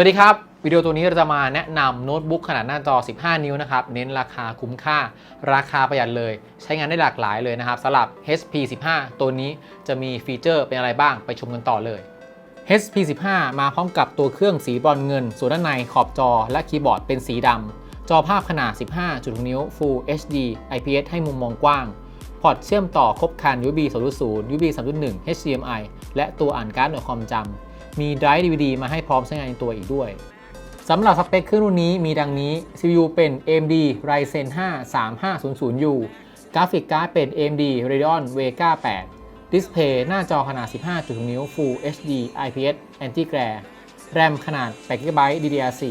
วัสดีครับ วิดีโอตัวนี้เราจะมาแนะนำโน้ตบุ๊กขนาดหน้าจอ 15 นิ้วนะครับ เน้นราคาคุ้มค่า ราคาประหยัดเลย ใช้งานได้หลากหลายเลยนะครับสำหรับ HP 15 ตัวนี้จะมีฟีเจอร์เป็นอะไรบ้างไปชมกันต่อเลย HP 15มาพร้อมกับตัวเครื่องสีบรอนเงิน ส่วนด้านในขอบจอและคีย์บอร์ดเป็นสีดำจอภาพขนาด 15.6 นิ้ว Full HD IPS ให้มุมมองกว้าง พอร์ตเชื่อมต่อครบครัน USB 2.0 USB 3.1 HDMI และตัวอ่านการ์ดหน่วยความจำ มีไดรฟ์ DVD มาให้พร้อมใช้งานในตัวอีกด้วยสำหรับสเปคเครื่องรุ่นนี้มีดังนี้ CPU เป็น AMD Ryzen 5 3500U กราฟิกการ์ดเป็น AMD Radeon Vega 8 ดิสเพย์หน้าจอขนาด 15.6 นิ้ว Full HD IPS Anti Glare แรมขนาด 8GB DDR4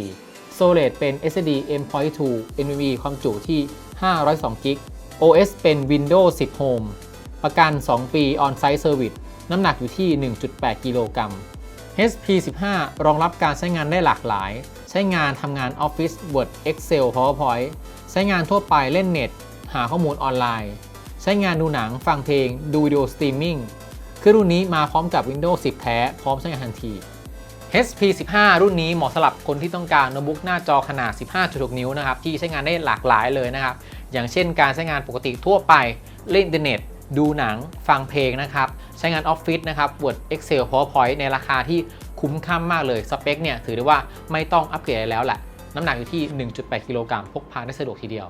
Storage เป็น SSD M.2 NVMe ความจุที่ 512GB OS เป็น Windows 10 Home ประกัน 2 ปี On-Site Service น้ำหนักอยู่ที่ 1.8 กิโลกรัม HP 15 รองรับการใช้งานได้หลากหลาย ใช้งานทำงาน Office Word Excel PowerPoint ใช้งานทั่วไปเล่นเน็ต หาข้อมูลออนไลน์ ใช้งานดูหนัง ฟังเพลง ดูวิดีโอสตรีมมิ่งเครื่องรุ่นนี้มาพร้อมกับ Windows 10 แท้ พร้อมใช้งานทันที HP 15 รุ่นนี้เหมาะสำหรับคนที่ต้องการโน้ตบุ๊กหน้าจอขนาด 15.6 นิ้วนะครับที่ใช้งานได้หลากหลายเลยนะครับ อย่างเช่นการใช้งานปกติทั่วไปเล่นอินเทอร์เน็ต ดูหนัง ฟังเพลงนะครับ ใช้งานออฟฟิศนะครับ Word Excel PowerPoint ในราคาที่คุ้มค่ามากเลย สเปคเนี่ยถือได้ว่าไม่ต้องอัปเกรดแล้วแหละ น้ำหนักอยู่ที่ 1.8 กิโลกรัมพกพาได้สะดวกทีเดียว